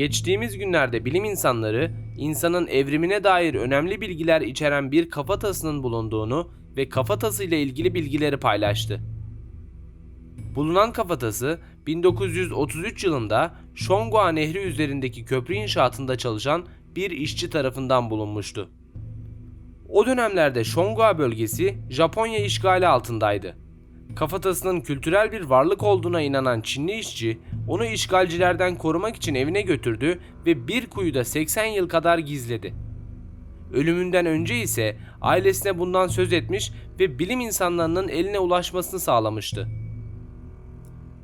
Geçtiğimiz günlerde bilim insanları insanın evrimine dair önemli bilgiler içeren bir kafatasının bulunduğunu ve kafatası ile ilgili bilgileri paylaştı. Bulunan kafatası 1933 yılında Shonghua Nehri üzerindeki köprü inşaatında çalışan bir işçi tarafından bulunmuştu. O dönemlerde Shonghua bölgesi Japonya işgali altındaydı. Kafatasının kültürel bir varlık olduğuna inanan Çinli işçi onu işgalcilerden korumak için evine götürdü ve bir kuyuda 80 yıl kadar gizledi. Ölümünden önce ise ailesine bundan söz etmiş ve bilim insanlarının eline ulaşmasını sağlamıştı.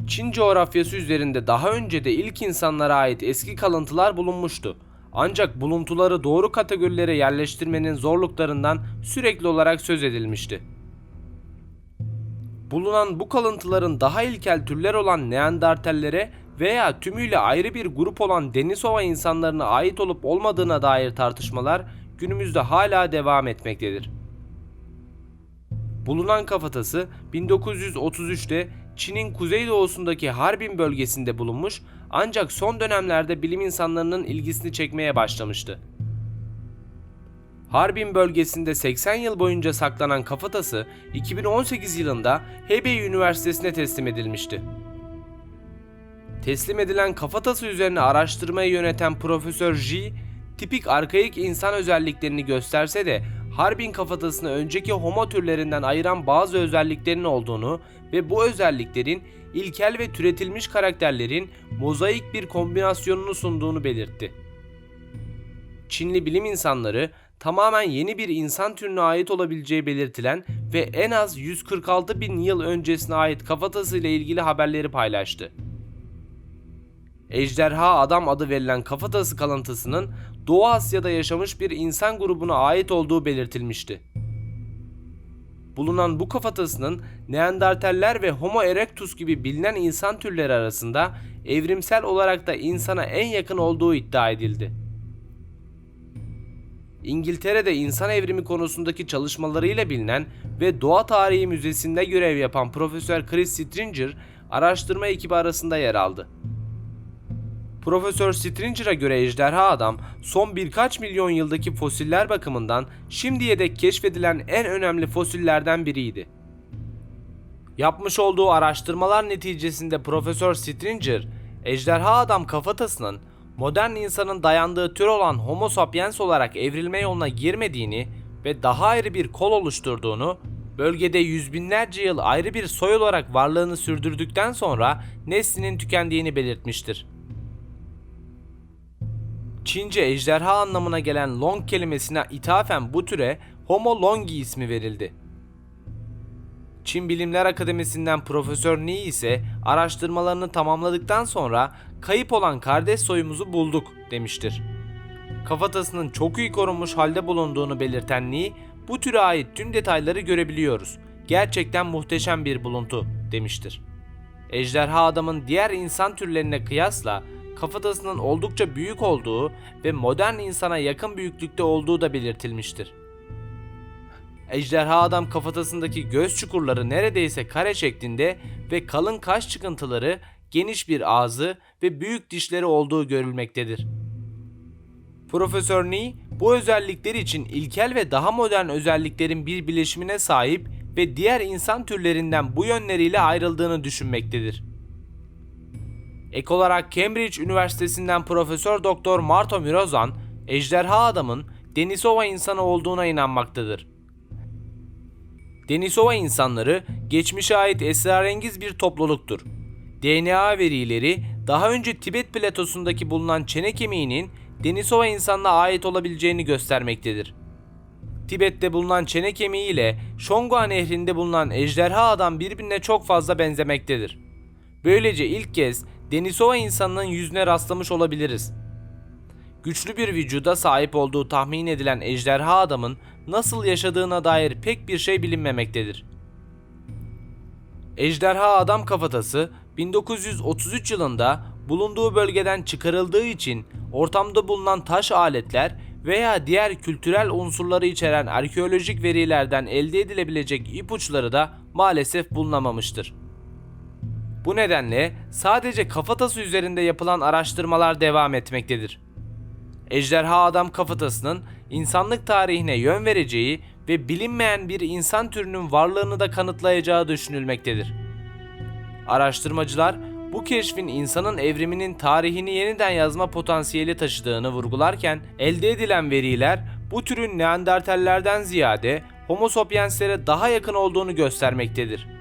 Çin coğrafyası üzerinde daha önce de ilk insanlara ait eski kalıntılar bulunmuştu. Ancak buluntuları doğru kategorilere yerleştirmenin zorluklarından sürekli olarak söz edilmişti. Bulunan bu kalıntıların daha ilkel türler olan Neandertallere veya tümüyle ayrı bir grup olan Denisova insanlarına ait olup olmadığına dair tartışmalar günümüzde hala devam etmektedir. Bulunan kafatası 1933'te Çin'in kuzeydoğusundaki Harbin bölgesinde bulunmuş ancak son dönemlerde bilim insanlarının ilgisini çekmeye başlamıştı. Harbin bölgesinde 80 yıl boyunca saklanan kafatası 2018 yılında Hebei Üniversitesi'ne teslim edilmişti. Teslim edilen kafatası üzerine araştırmayı yöneten Profesör Ji, tipik arkaik insan özelliklerini gösterse de Harbin kafatasını önceki homo türlerinden ayıran bazı özelliklerinin olduğunu ve bu özelliklerin ilkel ve türetilmiş karakterlerin mozaik bir kombinasyonunu sunduğunu belirtti. Çinli bilim insanları tamamen yeni bir insan türüne ait olabileceği belirtilen ve en az 146 bin yıl öncesine ait kafatası ile ilgili haberleri paylaştı. Ejderha Adam adı verilen kafatası kalıntısının Doğu Asya'da yaşamış bir insan grubuna ait olduğu belirtilmişti. Bulunan bu kafatasının Neandertaller ve Homo erectus gibi bilinen insan türleri arasında evrimsel olarak da insana en yakın olduğu iddia edildi. İngiltere'de insan evrimi konusundaki çalışmalarıyla bilinen ve Doğa Tarihi Müzesi'nde görev yapan Profesör Chris Stringer araştırma ekibi arasında yer aldı. Profesör Stringer'a göre ejderha adam son birkaç milyon yıldaki fosiller bakımından şimdiye dek keşfedilen en önemli fosillerden biriydi. Yapmış olduğu araştırmalar neticesinde Profesör Stringer, ejderha adam kafatasının modern insanın dayandığı tür olan Homo sapiens olarak evrilme yoluna girmediğini ve daha ayrı bir kol oluşturduğunu, bölgede yüz binlerce yıl ayrı bir soy olarak varlığını sürdürdükten sonra neslinin tükendiğini belirtmiştir. Çince ejderha anlamına gelen long kelimesine ithafen bu türe Homo longi ismi verildi. Çin Bilimler Akademisi'nden Profesör Ni ise araştırmalarını tamamladıktan sonra kayıp olan kardeş soyumuzu bulduk demiştir. Kafatasının çok iyi korunmuş halde bulunduğunu belirten Ni, bu türe ait tüm detayları görebiliyoruz. Gerçekten muhteşem bir buluntu demiştir. Ejderha adamın diğer insan türlerine kıyasla kafatasının oldukça büyük olduğu ve modern insana yakın büyüklükte olduğu da belirtilmiştir. Ejderha adam kafatasındaki göz çukurları neredeyse kare şeklinde ve kalın kaş çıkıntıları, geniş bir ağzı ve büyük dişleri olduğu görülmektedir. Profesör Ni bu özellikler için ilkel ve daha modern özelliklerin bir bileşimine sahip ve diğer insan türlerinden bu yönleriyle ayrıldığını düşünmektedir. Ek olarak Cambridge Üniversitesi'nden Profesör Doktor Marto Mirozan, ejderha adamın Denisova insanı olduğuna inanmaktadır. Denisova insanları geçmişe ait esrarengiz bir topluluktur. DNA verileri daha önce Tibet platosundaki bulunan çene kemiğinin Denisova insanına ait olabileceğini göstermektedir. Tibet'te bulunan çene kemiği ile Shonghua nehrinde bulunan ejderha adam birbirine çok fazla benzemektedir. Böylece ilk kez Denisova insanının yüzüne rastlamış olabiliriz. Güçlü bir vücuda sahip olduğu tahmin edilen ejderha adamın nasıl yaşadığına dair pek bir şey bilinmemektedir. Ejderha adam kafatası 1933 yılında bulunduğu bölgeden çıkarıldığı için ortamda bulunan taş aletler veya diğer kültürel unsurları içeren arkeolojik verilerden elde edilebilecek ipuçları da maalesef bulunamamıştır. Bu nedenle sadece kafatası üzerinde yapılan araştırmalar devam etmektedir. Ejderha adam kafatasının insanlık tarihine yön vereceği ve bilinmeyen bir insan türünün varlığını da kanıtlayacağı düşünülmektedir. Araştırmacılar bu keşfin insanın evriminin tarihini yeniden yazma potansiyeli taşıdığını vurgularken elde edilen veriler bu türün Neandertallerden ziyade Homo sapienslere daha yakın olduğunu göstermektedir.